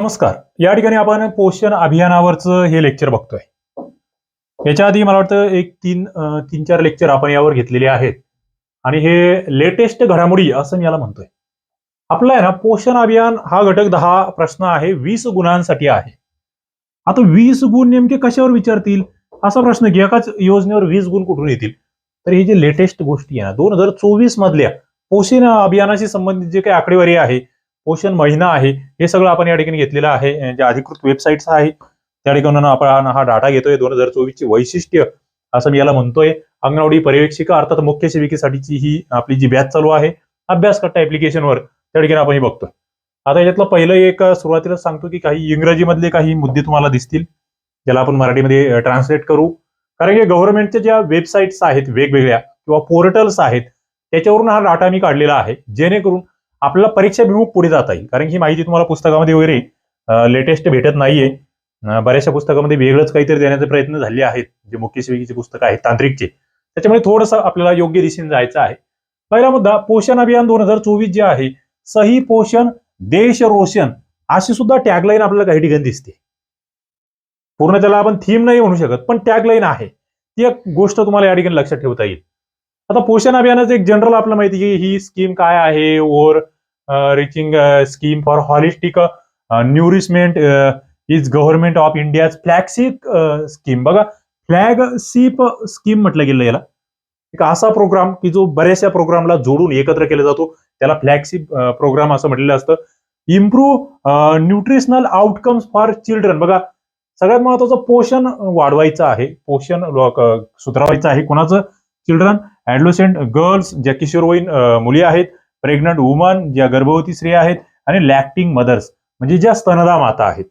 नमस्कार. या ठिकाणी आपण पोषण अभियानावरचं हे लेक्चर बघतोय. याच्या आधी मला वाटतं एक तीन तीन चार लेक्चर आपण यावर घेतलेले आहेत. आणि हे लेटेस्ट घडामोडी असं मी याला म्हणतोय. आपलं आहे ना पोषण अभियान हा घटक दहा प्रश्न आहे वीस गुणांसाठी आहे. आता वीस गुण नेमके कशावर विचारतील? असा प्रश्न की एकाच योजनेवर वीस गुण कुठून येतील? तर हे जे लेटेस्ट गोष्टी आहे ना दोन हजार चोवीस मधल्या पोषण अभियानाशी संबंधित जे काही आकडेवारी आहे पोषण महिना आहे हे सगळं आपण या ठिकाणी घेतलेलं आहे. जे ज्या अधिकृत वेबसाईट्स आहे त्या ठिकाणी आपण हा डाटा घेतोय. दोन हजार चोवीसची वैशिष्ट्य असं मी याला म्हणतोय. अंगणवाडी पर्यवेक्षिका अर्थात मुख्य सेविकेसाठीची ही आपली जी बॅच चालू आहे अभ्यासकट्टा ऍप्लिकेशनवर त्या ठिकाणी आपण हे बघतोय. आता याच्यातलं पहिलं एक सुरुवातीला सांगतो की काही इंग्रजीमधले काही मुद्दे तुम्हाला दिसतील ज्याला आपण मराठीमध्ये ट्रान्सलेट करू. कारण की गव्हर्नमेंटच्या ज्या वेबसाईट्स आहेत वेगवेगळ्या किंवा पोर्टल्स आहेत त्याच्यावरून हा डाटा मी काढलेला आहे. जेणेकरून आपल्याला परीक्षाभिमुख पुढे जाता येईल कारण ही माहिती तुम्हाला पुस्तकामध्ये वगैरे लेटेस्ट भेटत नाहीये. बऱ्याचशा पुस्तकामध्ये वेगळंच काहीतरी देण्याचे प्रयत्न झाले आहेत. जे मुख्य सेविकेचे पुस्तक आहेत तांत्रिकचे. त्याच्यामुळे थोडंसं आपल्याला योग्य दिशेने जायचं आहे. पहिला मुद्दा पोषण अभियान दोन हजार चोवीस जे आहे सही पोषण देश रोशन अशी सुद्धा टॅगलाईन आपल्याला काही ठिकाणी दिसते. पूर्ण त्याला आपण थीम नाही म्हणू शकत पण टॅगलाईन आहे. ती एक गोष्ट तुम्हाला या ठिकाणी लक्षात ठेवता येईल. आता पोषण अभियानाचं एक जनरल आपल्याला माहिती आहे की ही स्कीम काय आहे overarching scheme for holistic nourishment is government of India flagship scheme बघा फ्लॅगशिप स्कीम म्हटलं गेलं याला. एक असा प्रोग्राम की जो बऱ्याचशा प्रोग्रामला जोडून एकत्र केला जातो. त्याला फ्लॅगशिप प्रोग्राम असं म्हटलेलं असतं. Improve nutritional outcomes for children बघा सगळ्यात महत्वाचं पोषण वाढवायचं आहे. पोषण अं, सुधारायचं आहे कोणाचं? चिल्ड्रन ऍडलोसेंट गर्ल्स ज्या किशोरवयीन मुली आहेत प्रेग्नंट वुमन ज्या गर्भवती स्त्रिया आहेत आणि लॅक्टिंग मदर्स म्हणजे ज्या स्तनदा माता आहेत.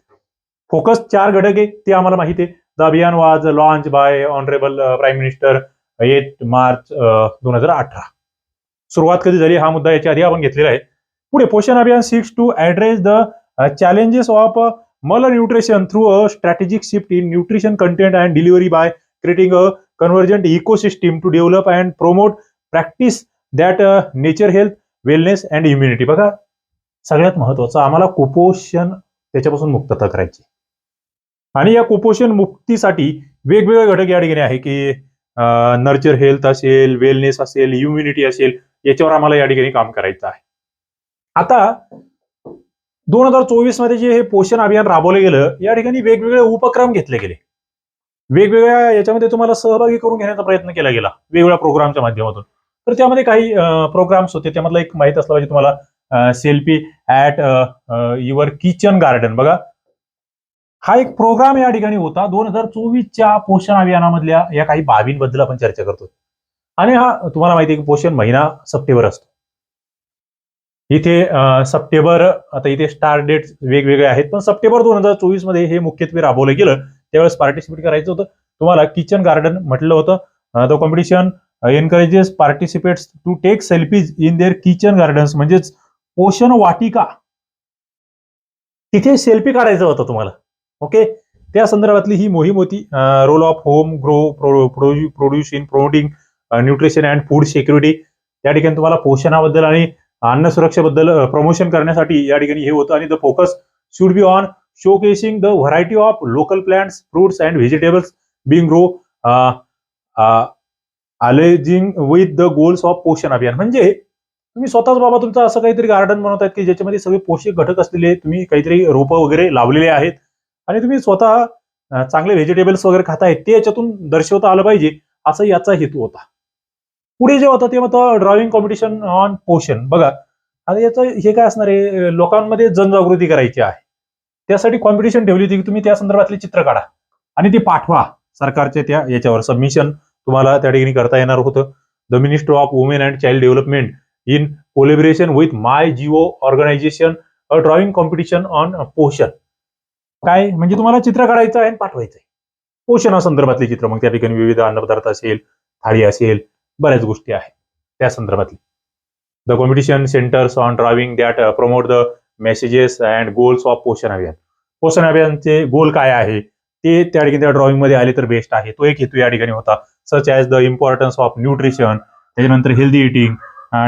फोकस चार घटक आहे ते आम्हाला माहिती आहे. The Abhiyaan was launch by honourable prime minister eight March दोन हजार अठरा. सुरुवात कधी झाली हा मुद्दा याच्या आधी आपण घेतलेला आहे. पुढे Poshan Abhiyaan seeks to address the challenges of malnutrition through a strategic shift in nutrition content and delivery by creating a convergent ecosystem to develop and promote practice that nurture health wellness and immunity बघा सगळ्यात महत्वाचं आम्हाला कुपोषण त्याच्यापासून मुक्तता करायची. आणि या कुपोषण मुक्तीसाठी वेगवेगळे घटक या ठिकाणी आहे की नर्चर हेल्थ असेल वेलनेस असेल इम्युनिटी असेल याच्यावर आम्हाला या ठिकाणी काम करायचं आहे. आता दोन हजार चोवीसमध्ये जे हे पोषण अभियान राबवलं गेलं या ठिकाणी वेगवेगळे उपक्रम घेतले गेले. वेगवेगळ्या याच्यामध्ये तुम्हाला सहभागी करून घेण्याचा प्रयत्न केला गेला वेगवेगळ्या प्रोग्रामच्या माध्यमातून. तर त्यामध्ये काही प्रोग्राम्स होते त्यामधला एक माहीत असला पाहिजे तुम्हाला. Selfie at your kitchen garden. बघा. हा एक प्रोग्राम या ठिकाणी होता. दोन हजार चोवीसच्या पोषण अभियानामधल्या या काही बाबींबद्दल आपण चर्चा करतो. आणि हा तुम्हाला माहिती आहे की पोषण महिना सप्टेंबर असतो. इथे सप्टेंबर आता इथे स्टार डेट वेगवेगळे आहेत पण सप्टेंबर दोन हजार चोवीसमध्ये हे मुख्यत्वे राबवलं गेलं. त्यावेळेस पार्टिसिपेट करायचं होतं. तुम्हाला किचन गार्डन म्हटलं होतं. The competition encourages participants to take selfies in their kitchen gardens म्हणजेच पोषण वाटिका. तिथे सेल्फी काढायचं होतं तुम्हाला. ओके त्या संदर्भातली ही मोहीम होती. Role of home grow produce in promoting nutrition and food security त्या ठिकाणी तुम्हाला पोषणाबद्दल आणि अन्न सुरक्षेबद्दल प्रमोशन करण्यासाठी या ठिकाणी हे होतं. आणि the focus should be on showcasing the variety the variety of local plants vegetables and vegetables uh, uh, alleging with the goals of Poshan Abhiyaan. म्हणजे तुम्ही स्वतःच बाबा तुमचं असं काहीतरी गार्डन बनवतायत की ज्याच्यामध्ये सगळे पोषक घटक असलेले तुम्ही काहीतरी रोपं वगैरे लावलेले आहेत आणि तुम्ही स्वतः चांगले व्हेजिटेबल्स वगैरे खाताय ते याच्यातून दर्शवता आलं पाहिजे असं याचा हेतू होता. पुढे जे होतं ते होतं ड्रॉइंग कॉम्पिटिशन ऑन पोषण. बघा आता याचं हे काय असणार आहे? लोकांमध्ये जनजागृती करायची आहे. त्यासाठी कॉम्पिटिशन ठेवली होती की तुम्ही त्या संदर्भातले चित्र काढा आणि ते पाठवा. सरकारच्या त्या याच्यावर सबमिशन तुम्हाला त्या ठिकाणी करता येणार होतं. The minister of women and child development in collaboration with my gov organisation a drawing competition on Poshan काय? म्हणजे तुम्हाला चित्र काढायचं आहे आणि पाठवायचं आहे. पोषणासंदर्भातले चित्र. मग त्या ठिकाणी विविध अन्नपदार्थ असेल थाळी असेल बऱ्याच गोष्टी आहेत. त्या संदर्भातली. The competition centres on driving that promote the messages and goals of Poshan Abhiyaan. Poshan अभियानचे गोल काय आहे? ते त्या ठिकाणी त्या ड्रॉइंगमध्ये आले तर बेस्ट आहे. तो एक हेतू या ठिकाणी होता such as the importance of nutrition त्याच्यानंतर healthy eating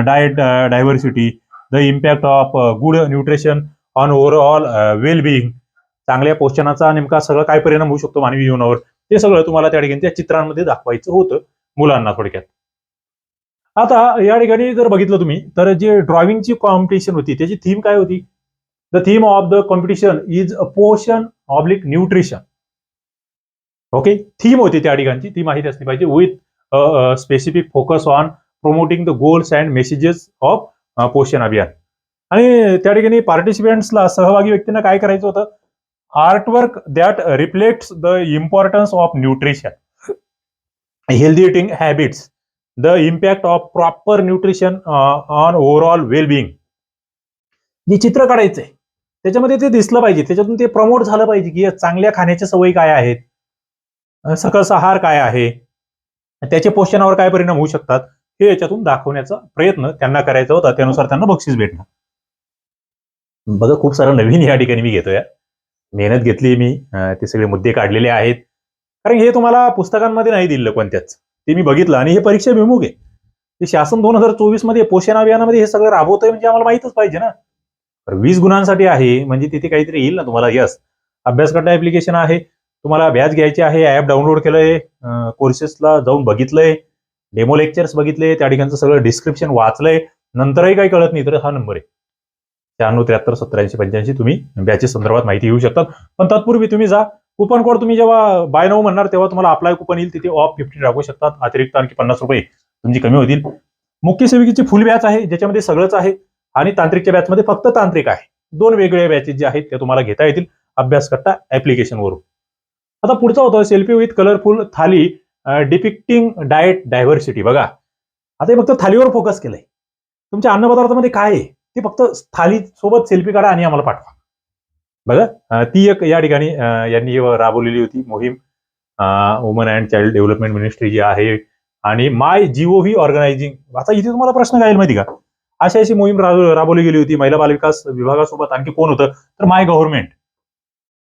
diet diversity the impact of good nutrition on overall well being चांगल्या पोषणाचा नेमका सगळं काय परिणाम होऊ शकतो मानवी जीवनावर? ते सगळं तुम्हाला त्या ठिकाणी त्या चित्रांमध्ये दाखवायचं होतं मुलांना थोडक्यात. आता या ठिकाणी जर बघितलं तुम्ही तर जे ड्रॉइंगची कॉम्पिटिशन होती त्याची थीम काय होती? The theme of the competition is Poshan oblique nutrition okay theme होती त्या ठिकाणची. ती माहिती असली पाहिजे. With specific focus on promoting the goals and messages of Poshan Abhiyaan. आणि त्या ठिकाणी पार्टिसिपेंट्सला सहभागी व्यक्तींना काय करायचं होतं? Artwork that reflects the importance of nutrition healthy eating habits the impact of proper nutrition on overall well being जे चित्र काढायचंय त्याच्यामध्ये ते दिसलं पाहिजे. त्याच्यातून ते प्रमोट झालं पाहिजे की चांगल्या खाण्याच्या सवयी काय आहेत? सकस आहार काय आहे? त्याचे पोषणावर काय परिणाम होऊ शकतात? हे याच्यातून दाखवण्याचा प्रयत्न त्यांना करायचा होता. त्यानुसार त्यांना बक्षीस भेटणार बघा खूप सारं नवीन या ठिकाणी मी घेतोय. मेहनत घेतली मी. ते सगळे मुद्दे काढलेले आहेत. कारण हे तुम्हाला पुस्तकांमध्ये नाही दिलं कोणत्याच. ते मी बघितलं आणि हे परीक्षा विमुख आहे. ते शासन दोन हजार चोवीसमध्ये पोषण अभियानामध्ये हे सगळं राबवतंय म्हणजे आम्हाला माहितच पाहिजे ना. तर वीस गुणांसाठी आहे म्हणजे तिथे काहीतरी येईल ना तुम्हाला? यस अभ्यास ऍप्लिकेशन आहे. तुम्हाला व्याज घ्यायची आहे ऍप डाउनलोड केलंय कोर्सेसला जाऊन बघितलंय डेमो लेक्चर्स बघितले त्या ठिकाणचं सगळं डिस्क्रिप्शन वाचलंय. नंतरही काही कळत नाही तर हा नंबर आहे. शहाण्णव त्र्याहत्तर सत्त्याऐंशी पंच्याऐंशी तुम्ही बॅचेस संदर्भात माहिती घेऊ शकतात. पण तत्पूर्वी तुम्ही जा. कुपन कोड तुम्ही जेव्हा बाय नाव म्हणणार तेव्हा तुम्हाला अप्लाय कुपन येईल. तिथे ऑफ फिफ्टी टाकू शकतात. अतिरिक्त आणखी पन्नास रुपये तुमची कमी होतील. मुख्य सेविकेची फुल बॅच आहे ज्याच्यामध्ये सगळंच आहे. आणि तांत्रिकच्या बॅचमध्ये फक्त तांत्रिक आहे. दोन वेगवेगळ्या बॅचेस जे आहेत ते तुम्हाला घेता येतील अभ्यास करता ऍप्लिकेशनवरून आता पुढचा होतं selfie with colourful thali depicting diet diversity बघा. आता हे फक्त थालीवर फोकस केलंय. तुमच्या अन्नपदार्थामध्ये काय आहे? ते फक्त थाली सोबत सेल्फी काढा आणि आम्हाला पाठवा. बघा ती एक या ठिकाणी यांनी राबवलेली होती. मोहीम women and child development ministry जी आहे. आणि माय जीओव्ही ऑर्गनायझिंग आता इथे तुम्हाला प्रश्न काय माहिती का? अशी अशी मोहीम राबवली गेली होती. महिला बालविकास विभागासोबत आणखी कोण होतं? तर माय गव्हर्नमेंट.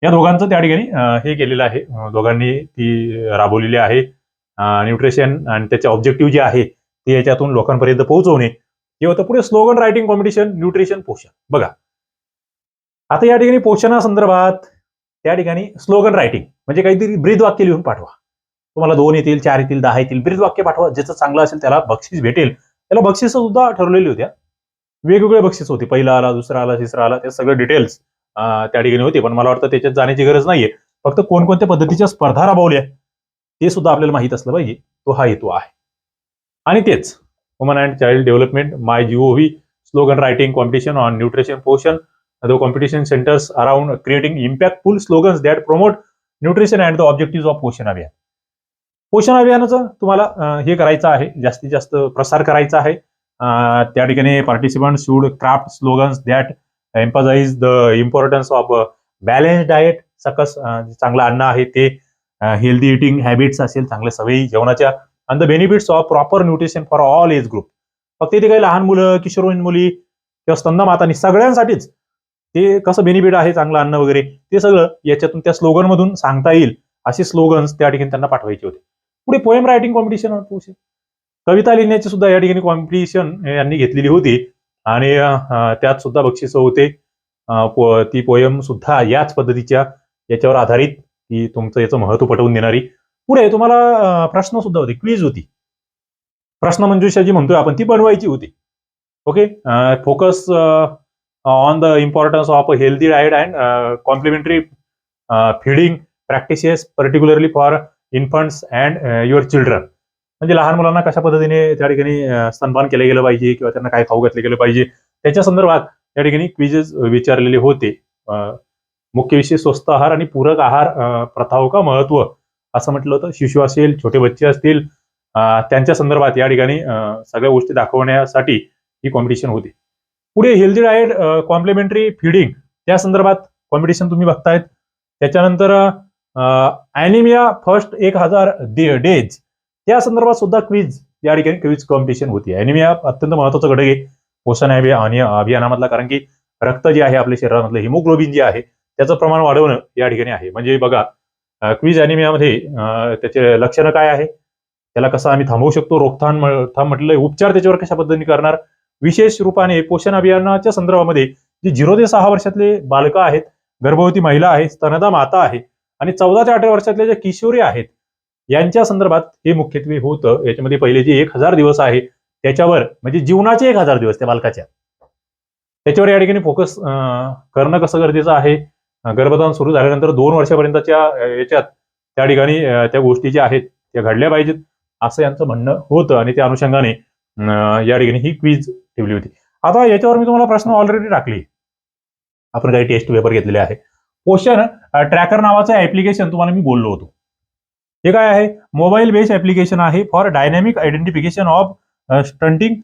या दोघांचं त्या ठिकाणी हे केलेलं आहे. दोघांनी ती राबवलेली आहे. न्यूट्रिशन आणि त्याचे ऑब्जेक्टिव्ह जे आहे ते याच्यातून लोकांपर्यंत पोहोचवणे. हे होतं पुढे स्लोगन रायटिंग कॉम्पिटिशन न्यूट्रिशन पोषण. बघा. आता या ठिकाणी पोषणासंदर्भात त्या ठिकाणी स्लोगन रायटिंग म्हणजे काहीतरी ब्रीद वाक्य लिहून पाठवा. तुम्हाला दोन येतील चार येतील दहा येतील ब्रीद वाक्य पाठवा. ज्याचं चांगलं असेल त्याला बक्षीस भेटेल. त्याला बक्षीस सुद्धा ठरवलेली होत्या. वेगवेगळे बक्षीस होते. पहिला आला दुसरा आला तिसरा आला ते सगळे डिटेल्स त्या ठिकाणी होते. पण मला वाटतं त्याच्यात जाण्याची गरज नाहीये. फक्त कोणकोणत्या पद्धतीच्या स्पर्धा राबवल्या ते सुद्धा आपल्याला माहीत असलं पाहिजे. तो हा हेतू आहे. आणि तेच women and child development my gov slogan writing competition on nutrition Poshan the competition centers around creating impactful slogans that promote nutrition and the objectives of पोषण अभियान पोषण अभियानाचं तुम्हाला हे करायचं आहे जास्तीत जास्त प्रसार करायचा आहे. त्या ठिकाणी participant should craft slogans that emphasise the importance of balance diet सकस चांगलं अन्न आहे ते हेल्दी इटिंग हॅबिट्स असेल चांगल्या सवयी जेवणाच्या and the benefits of proper nutrition for all age group फक्त ते काही लहान मुलं किशोरवयीन मुली किंवा स्तंद मातानी सगळ्यांसाठीच ते कसं बेनिफिट आहे चांगलं अन्न वगैरे ते सगळं याच्यातून त्या स्लोगन मधून सांगता येईल असे स्लोगन्स त्या ठिकाणी त्यांना पाठवायचे होते. पुढे पोएम रायटिंग कॉम्पिटिशन कविता लिहिण्याची सुद्धा या ठिकाणी कॉम्पिटिशन यांनी घेतलेली होती. आणि त्यात सुद्धा बक्षिसं होते. पो- ती पोयम सुद्धा याच पद्धतीच्या याच्यावर आधारित की तुमचं याचं महत्त्व पटवून देणारी. पुढे तुम्हाला प्रश्न सुद्धा होते. क्वीज होती. प्रश्न मंजुषा जी म्हणतोय आपण ती बनवायची होती. Okay focus on the importance of a healthy diet and complementary feeding practices particularly for infants and your children म्हणजे लहान मुलांना कशा पद्धतीने त्या ठिकाणी स्तनपान केलं गेलं पाहिजे किंवा त्यांना काय खाऊ घातलं गेलं पाहिजे त्याच्या संदर्भात त्या ठिकाणी क्विजेस विचारलेले होते. मुख्य विषय स्वस्त आहार आणि पूरक आहार अं, प्रथाओं हो का महत्त्व? असं म्हटलं होतं. शिशु असेल छोटे बच्चे असतील त्यांच्या संदर्भात या ठिकाणी सगळ्या गोष्टी दाखवण्यासाठी ही कॉम्पिटिशन होती. पुढे हेल्दी डाएट कॉम्प्लिमेंटरी फिडिंग त्या संदर्भात कॉम्पिटिशन तुम्ही बघतायत. त्याच्यानंतर अॅनिमिया फर्स्ट एक हजार डेज त्या संदर्भात सुद्धा क्विज या ठिकाणी क्विज कॉम्पिटिशन होती अॅनिमिया अत्यंत महत्वाचं घटक आहे. पोषण आणि अभियानामधला कारण की रक्त जे आहे आपल्या शरीरामधलं हिमोग्लोबिन जे आहे त्याचं प्रमाण वाढवणं या ठिकाणी आहे. म्हणजे बघा क्विज अॅनिमियामध्ये त्याचे लक्षणं काय आहे? त्याला कसं आम्ही थांबवू शकतो? रोकथाम थांब म्हटलंय उपचार त्याच्यावर कशा पद्धतीने करणार? विशेष रूपाने पोषण अभियानाच्या संदर्भामध्ये जे झिरो ते सहा वर्षातले बालकं आहेत गर्भवती महिला आहे स्तनदा माता आहे आणि चौदा ते अठरा वर्षातल्या ज्या किशोरी आहेत यांच्या संदर्भात हे मुख्यत्वे होतं. याच्यामध्ये पहिले जे एक हजार दिवस आहे त्याच्यावर म्हणजे जीवनाचे एक हजार दिवस त्या बालकाच्या. त्याच्यावर या ठिकाणी फोकस करणं कसं गरजेचं आहे? गर्भधान सुरू झाल्यानंतर दोन वर्षापर्यंतच्या याच्यात त्या ठिकाणी त्या गोष्टी ज्या आहेत त्या घडल्या पाहिजेत असं यांचं म्हणणं होतं. आणि त्या अनुषंगाने या ठिकाणी ही क्वीज ठेवली होती. आता याच्यावर मी तुम्हाला प्रश्न ऑलरेडी टाकली. आपण काही टेस्ट पेपर घेतलेले आहे. पोषण ट्रॅकर नावाचं ऍप्लिकेशन तुम्हाला मी बोललो होतो. हे काय आहे? मोबाईल बेस्ड ऍप्लिकेशन आहे for dynamic identification of stunting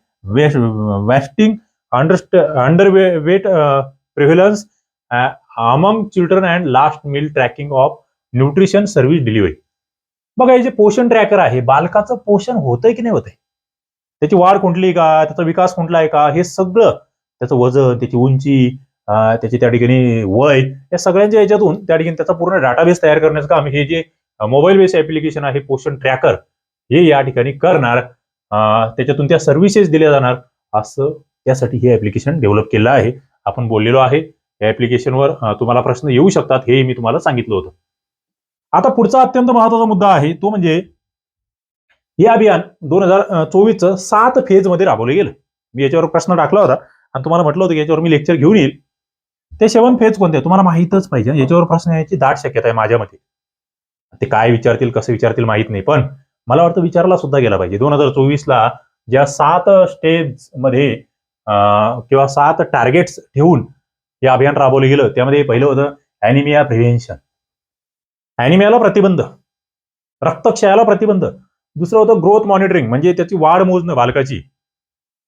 wasting under underweight prevalence among children and last mile tracking of nutrition service delivery बघा हे जे पोषण ट्रॅकर आहे बालकाचं पोषण होतंय की नाही होतंय? त्याची वाढ कुठली का? त्याचा विकास कुठला आहे का? हे सगळं त्याचं वजन त्याची उंची त्याची त्या ठिकाणी वय या सगळ्यांच्या याच्यातून त्या ठिकाणी त्याचा पूर्ण डाटाबेस तयार करण्याचं काम हे जे मोबाईल बेस ऍप्लिकेशन आहे पोषण ट्रॅकर हे या ठिकाणी करणार. त्याच्यातून त्या सर्व्हिसेस दिल्या जाणार. असं त्यासाठी हे ऍप्लिकेशन डेव्हलप केलं आहे. आपण बोललेलो आहे या ऍप्लिकेशनवर तुम्हाला प्रश्न येऊ शकतात हे मी तुम्हाला सांगितलं होतं. आता पुढचा अत्यंत महत्त्वाचा मुद्दा आहे तो म्हणजे हे अभियान दोन हजार चोवीसचं सात फेजमध्ये राबवलं गेलं. मी याच्यावर प्रश्न टाकला होता आणि तुम्हाला म्हटलं होतं की याच्यावर मी लेक्चर घेऊन येईल. ते सेवन फेज कोणते तुम्हाला माहीतच पाहिजे. याच्यावर प्रश्न याची दाट शक्यता आहे माझ्या मते. ते काय विचारतील कसं विचारतील माहीत नाही. पण मला वाटतं विचारला सुद्धा गेला पाहिजे. दोन हजार चोवीसला ज्या सात स्टेजमध्ये किंवा सात टार्गेट्स ठेवून हे अभियान राबवलं गेलं त्यामध्ये पहिलं होतं अॅनिमिया प्रिव्हेन्शन अॅनिमियाला प्रतिबंध. रक्तक्षयाला प्रतिबंध. दुसरं होतं ग्रोथ मॉनिटरिंग म्हणजे त्याची वाढ मोजणं बालकाची.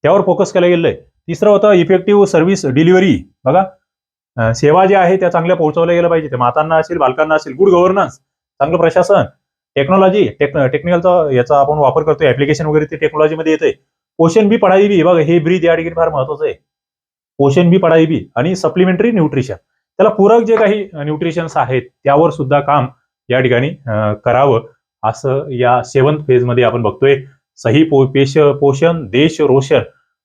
त्यावर फोकस केलं गेलंय. तिसरं होतं इफेक्टिव्ह सर्व्हिस डिलिव्हरी बघा सेवा ज्या आहे त्या चांगल्या पोहोचवल्या गेल्या पाहिजे. ते मातांना असेल बालकांना असेल गुड गव्हर्नन्स चांगलं प्रशासन टेक्नॉलॉजी टेक टेक्निकलचा याचा आपण वापर करतोय ऍप्लिकेशन वगैरे ते टेक्नॉलॉजीमध्ये येते पोषण बी पढाई बी बघा हे ब्रीद या ठिकाणी फार महत्वाचं आहे. पोषण बी पढाई बी आणि सप्लिमेंटरी न्यूट्रिशन त्याला पूरक जे काही न्यूट्रिशन्स आहेत त्यावर सुद्धा काम या ठिकाणी करावं असं या सेवन्थ फेजमध्ये आपण बघतोय. सही पो पेश पोषण देश रोशन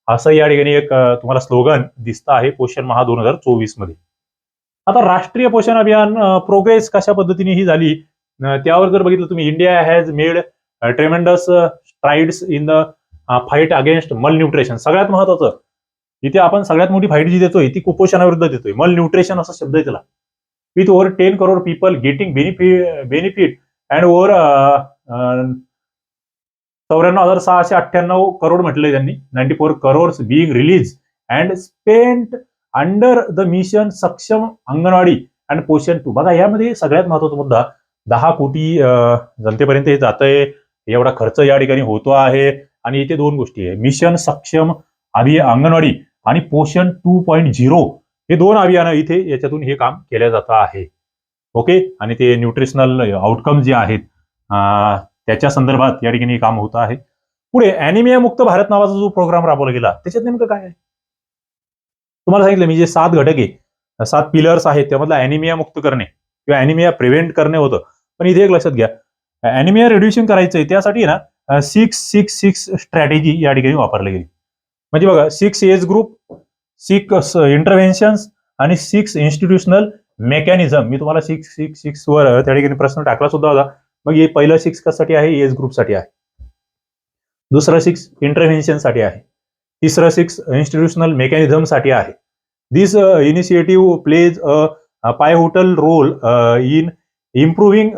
असं या ठिकाणी एक तुम्हाला स्लोगन दिसतं आहे पोषण महा दोन हजार चोवीसमध्ये. आता राष्ट्रीय पोषण अभियान प्रोग्रेस कशा पद्धतीने ही झाली त्यावर जर बघितलं तुम्ही India has made tremendous strides in the fight against malnutrition सगळ्यात महत्वाचं इथे आपण सगळ्यात मोठी फाईट जी देतोय ती कुपोषणाविरुद्ध देतोय. मल न्यूट्रिशन असा शब्द आहे त्याला. With over ten crore people getting benefit benefit and over चौऱ्याण्णव हजार सहाशे अठ्ठ्याण्णव करोड म्हटलंय त्यांनी. Ninety four crore being release and spent under the mission Saksham Anganwadi and पोषण टू बघा यामध्ये सगळ्यात महत्त्वाचा मुद्दा दहा कोटी अं, जनतेपर्यंत हे जातंय एवढा खर्च या ठिकाणी होतो आहे. आणि इथे दोन गोष्टी आहे. मिशन सक्षम अभि अंगणवाडी आणि पोषण टू पॉईंट झिरो हे दोन अभियानं इथे याच्यातून हे काम केलं जात आहे. ओके? आणि ते न्यूट्रिशनल आउटकम जे आहेत त्याच्या संदर्भात या ठिकाणी काम होत आहे. पुढे अॅनिमिया मुक्त भारत नावाचा जो प्रोग्राम राबवला गेला त्याच्यात नेमकं काय आहे? तुम्हाला सांगितलं मी जे सात घटक आहे सात पिलर्स आहेत त्यामधला अॅनिमिया मुक्त करणे किंवा अॅनिमिया प्रिव्हेंट करणे होतं. पण इथे एक लक्षात घ्या. अॅनिमिया रिड्युशन करायचंय त्यासाठी ना सिक्स सिक्स सिक्स स्ट्रॅटेजी या ठिकाणी वापरली गेली. म्हणजे बघा six age group six interventions आणि सिक्स इन्स्टिट्यूशनल मेकॅनिझम मी तुम्हाला सिक्स सिक्स सिक्स वर त्या ठिकाणी प्रश्न टाकला सुद्धा होता. मग हे पहिलं सिक्स कसाठी आहे? एज ग्रुपसाठी आहे. दुसरं सिक्स इंटरव्हेन्शनसाठी आहे. तिसरं सिक्स इन्स्टिट्यूशनल मेकॅनिझमसाठी आहे. This initiative plays a pivotal role in improving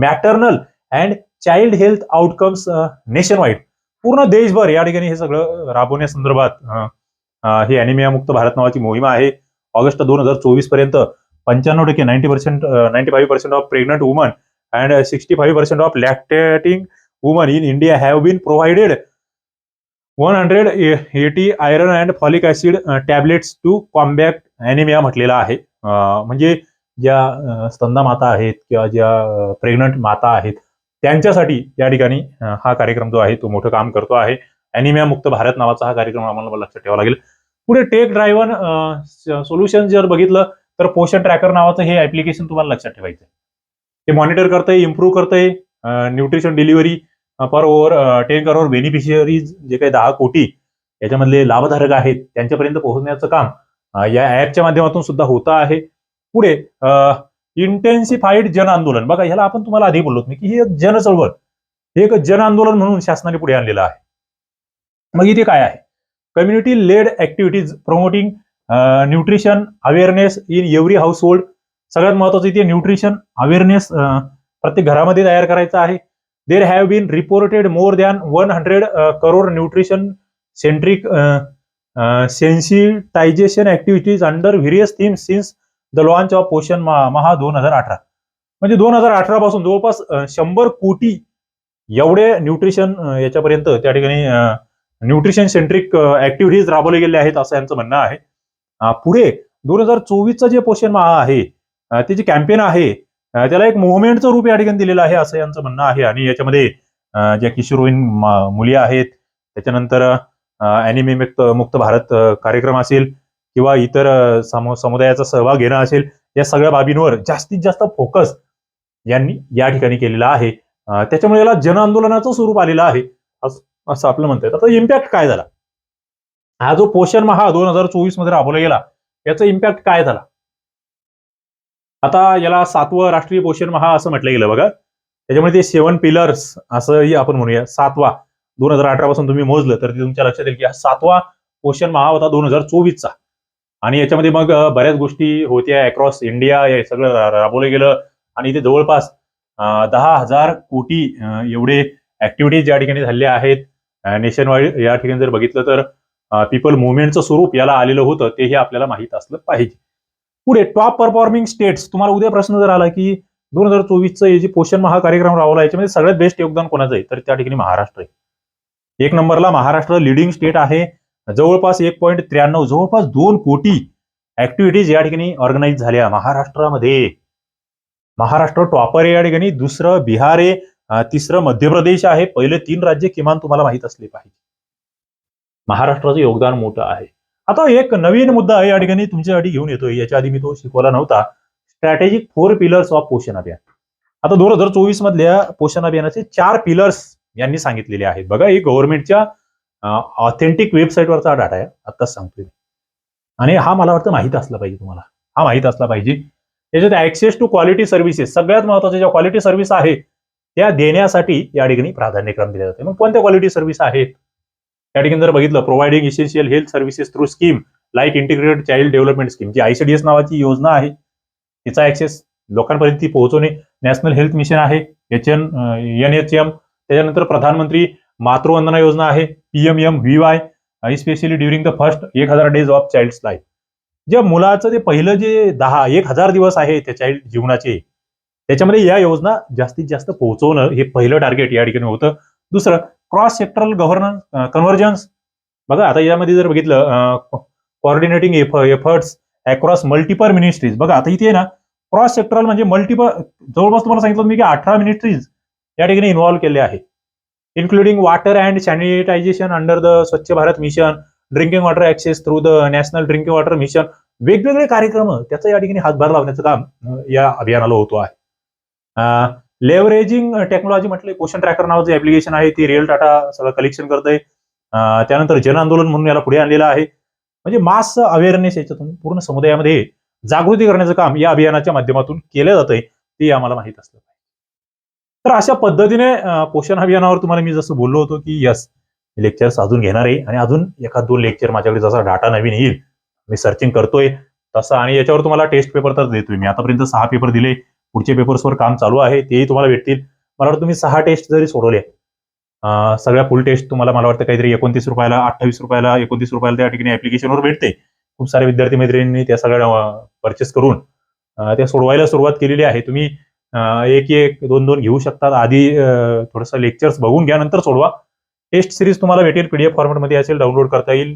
maternal and child health outcomes nationwide पूर्ण देशभर या ठिकाणी हे सगळं राबवण्यासंदर्भात अं, ही अॅनिमिया मुक्त भारत नावाची मोहीम आहे. ऑगस्ट दोन हजार चोवीसपर्यंत पंच्याण्णव टक्के ninety percent ninety five percent of pregnant woman and sixty five percent of lactating woman in India have been provided one hundred eighty iron and folic acid tablets to combat anaemia म्हटलेला आहे. म्हणजे ज्या अं, स्तंदा माता आहेत किंवा ज्या pregnant माता आहेत त्यांच्यासाठी या ठिकाणी हा कार्यक्रम जो आहे तो मोठं काम करतो आहे. अॅनिमिया मुक्त भारत नावाचा हा कार्यक्रम आम्हाला लक्षात ठेवावा लागेल. पुढे टेक ड्रायव्हन सोल्युशन जर बघितलं तर पोषण ट्रॅकर नावाचं हे ऍप्लिकेशन तुम्हाला लक्षात ठेवायचं आहे ते मॉनिटर करतंय इम्प्रूव्ह करतंय nutrition delivery per over ten crore beneficiaries जे काही दहा कोटी याच्यामधले लाभधारक आहेत त्यांच्यापर्यंत पोहोचण्याचं काम या ऍपच्या माध्यमातून सुद्धा होतं आहे. पुढे इंटेन्सिफाईड जन आंदोलन. बघा ह्याला आपण तुम्हाला आधी बोललो मी की ही एक जन चळवळ हे एक जन आंदोलन म्हणून शासनाने पुढे आणलेलं आहे. मग इथे काय आहे? Community led activities promoting nutrition awareness in every household सगळ्यात महत्वाचं इथे न्यूट्रिशन अवेअरनेस प्रत्येक घरामध्ये तयार करायचं आहे. There have been reported more than one hundred crore nutrition centric sensitisation activities under various themes since the launch of Poshan Maah दोन हजार अठरा. म्हणजे दोन हजार अठरा पासून जवळपास शंभर कोटी एवढे न्यूट्रिशन याच्यापर्यंत त्या ठिकाणी न्यूट्रिशन सेंट्रिक ऍक्टिव्हिटीज राबवले गेले आहेत असं यांचं म्हणणं आहे. पुढे दोन हजार चोवीसचा जे पोषण महा आहे ते जे कॅम्पेन आहे त्याला एक मुव्हमेंटचं रूप या ठिकाणी दिलेलं आहे असं यांचं म्हणणं आहे. आणि याच्यामध्ये ज्या किशोरवयीन मुली आहेत त्याच्यानंतर अॅनिमे मुक्त भारत कार्यक्रम असेल किंवा इतर समुदायाचा सहभाग घेणं असेल या सगळ्या बाबींवर जास्तीत जास्त फोकस यांनी या ठिकाणी केलेला आहे. त्याच्यामुळे याला जन आंदोलनाचं स्वरूप आलेलं आहे. असं आपलं म्हणता येतं आता इम्पॅक्ट काय झाला? हा जो पोषण महा दोन हजार चोवीसमध्ये राबवला गेला याचा इम्पॅक्ट काय झाला? आता याला सातवं राष्ट्रीय पोषण महा असं म्हटलं गेलं बघा. त्याच्यामुळे ते सेवन पिलर्स असंही आपण म्हणूया. सातवा दोन हजार अठरा पासून तुम्ही मोजलं तर ते तुमच्या लक्षात येईल की हा सातवा पोषण महा होता दोन हजार चोवीसचा. आणि याच्यामध्ये मग बऱ्याच गोष्टी होत्या अक्रॉस इंडिया हे सगळं राबवलं गेलं. आणि इथे जवळपास दहा हजार कोटी एवढे ऍक्टिव्हिटीज या ठिकाणी झालेल्या आहेत. नेशन वाईड या ठिकाणी जर बघितलं तर पीपल मुवमेंटचं स्वरूप याला आलेलं होतं तेही आपल्याला माहीत असलं पाहिजे. पुढे टॉप परफॉर्मिंग स्टेट्स तुम्हाला उद्या प्रश्न जर आला की दोन हजार चोवीसचं हे जे पोषण महा कार्यक्रम राबवला याच्यामध्ये सगळ्यात बेस्ट योगदान कोणाचं आहे? तर त्या ठिकाणी महाराष्ट्र आहे. एक नंबरला महाराष्ट्र लिडिंग स्टेट आहे. जवळपास एक पॉईंट त्र्याण्णव जवळपास दोन कोटी ऍक्टिव्हिटीज या ठिकाणी ऑर्गनाईज झाल्या महाराष्ट्रामध्ये. महाराष्ट्र टॉपर आहे या ठिकाणी दुसरं बिहार आहे तिसरं मध्य प्रदेश आहे पहिले तीन राज्य किमान तुम्हाला माहीत असले पाहिजे. महाराष्ट्राचं योगदान मोठं आहे. आता एक नवीन मुद्दा आहे या ठिकाणी तुमच्यासाठी घेऊन येतोय याच्या आधी मी तो शिकवला नव्हता. Strategic four pillars of Poshan अभियान. आता दोन हजार चोवीस मधल्या पोषण अभियानाचे चार पिलर्स यांनी सांगितलेले आहेत. बघा हे गव्हर्नमेंटच्या ऑथेंटिक वेबसाईटवरचा डाटा आहे. आत्ताच सांगतोय मी. आणि हा मला वाटतं माहीत असला पाहिजे तुम्हाला. हा माहीत असला पाहिजे. त्याच्यात ऍक्सेस टू क्वालिटी सर्व्हिसेस सगळ्यात महत्त्वाच्या ज्या क्वालिटी सर्व्हिस आहे त्या देण्यासाठी या ठिकाणी प्राधान्यक्रम दिले जाते. मग कोणत्या क्वालिटी सर्व्हिस आहेत? या ठिकाणी जर बघितलं providing essential health services through scheme like integrated child development scheme जी आयसीडीएस नावाची योजना आहे. तिचा ऍक्सेस लोकांपर्यंत ती पोहोचवणे. नॅशनल हेल्थ मिशन आहे. H N N H M त्याच्यानंतर प्रधानमंत्री मातृवंदना योजना आहे PMM V Y specially during the first एक हजार डेज ऑफ चाइल्ड लाईफ जे मुलाचं ते पहिलं जे दहा एक हजार दिवस आहे त्या चाइल्ड जीवनाचे त्याच्यामध्ये या योजना जास्तीत जास्त पोहोचवणं हे पहिलं टार्गेट या ठिकाणी होतं. दुसरं क्रॉस सेक्टरल गव्हर्नन्स कन्व्हर्जन्स बघा आता यामध्ये जर बघितलं coordinating efforts across multiple ministries बघा आता इथे ना क्रॉस सेक्टरल म्हणजे मल्टिपल जवळपास तुम्हाला सांगितलं मी की अठरा मिनिस्ट्रीज या ठिकाणी इन्व्हॉल्व्ह केले आहे. Including water and sanitisation under the Swachh Bharat mission drinking water access through the national drinking water mission वेगवेगळे कार्यक्रम त्याचा या ठिकाणी हातभार लावण्याचं काम या अभियानाला होतो आहे. लेव्हरेजिंग टेक्नॉलॉजी म्हटलं पोषण ट्रॅकर नावाचं ऍप्लिकेशन आहे ती रिअल डाटा सगळं कलेक्शन करतंय. त्यानंतर जन आंदोलन म्हणून याला पुढे आणलेलं आहे. म्हणजे मास अवेअरनेस याच्यातून पूर्ण समुदायामध्ये जागृती करण्याचं काम या अभियानाच्या माध्यमातून केलं जातंय ते आम्हाला माहीत असतं. तर अशा पद्धतीने पोषण अभियानावर तुम्हाला मी जसं बोललो होतो की यस लेक्चर्स अजून घेणार आहे. आणि अजून एखाद दोन लेक्चर माझ्याकडे जसा डाटा नवीन येईल मी सर्चिंग करतोय तसं आणि याच्यावर तुम्हाला टेस्ट पेपर तर देतोय. मी आतापर्यंत सहा पेपर दिले. पुढचे पेपर्सवर काम चालू आहे. तेही तुम्हाला भेटतील. मला वाटतं तुम्ही सहा टेस्ट जरी सोडवले सगळ्या फुल टेस्ट तुम्हाला मला वाटतं काहीतरी एकोणतीस रुपयाला अठ्ठावीस रुपयाला एकोणतीस रुपयाला त्या ठिकाणी ऍप्लिकेशनवर भेटते. खूप सारे विद्यार्थी मैत्रिणींनी त्या सगळ्या परचेस करून त्या सोडवायला सुरुवात केलेली आहे. तुम्ही एक एक दोन दोन घेऊ शकतात. आधी थोडंसं लेक्चर्स बघून घ्या नंतर सोडवा. टेस्ट सिरीज तुम्हाला भेटेल पीडीएफ फॉर्मॅटमध्ये असेल डाउनलोड करता येईल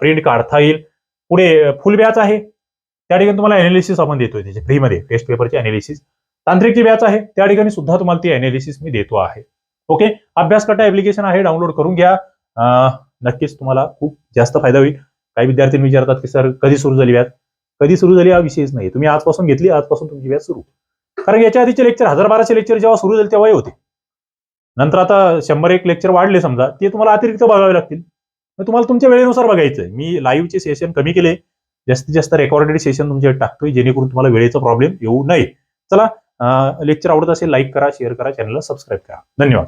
प्रिंट काढता येईल. पुढे फुल बॅच आहे. त्या ठिकाणी तुम्हाला अनालिसिस आपण देतोय त्याचे फ्रीमध्ये टेस्ट पेपरची अनालिसिस तांत्रिकची बॅच आहे. त्या ठिकाणी सुद्धा तुम्हाला ती अनालिसिस मी देतो आहे. ओके अभ्यास करता ऍप्लिकेशन आहे डाउनलोड करून घ्या. नक्कीच तुम्हाला खूप जास्त फायदा होईल. काही विद्यार्थी विचारतात की सर कधी सुरू झाली व्याज कधी सुरू झाली हा विषयच नाही तुम्ही आजपासून घेतली आजपासून तुमची व्याज सुरू. कारण याच्या आधीचे लेक्चर हजार बाराशे लेक्चर जेव्हा सुरू झाले तेव्हाही होते. नंतर आता शंभर एक लेक्चर वाढले समजा ते तुम्हाला अतिरिक्त बघावे लागतील. मग तुम्हाला तुमच्या वेळेनुसार बघायचंय. मी लाईव्हचे सेशन कमी केले. जास्तीत जास्त रेकॉर्डेड सेशन तुमचे टाकतोय जेणेकरून तुम्हाला वेळेचा प्रॉब्लेम येऊ नये. चला लेक्चर आवडत असेल लाईक करा शेअर करा चॅनलला सबस्क्राईब करा. धन्यवाद.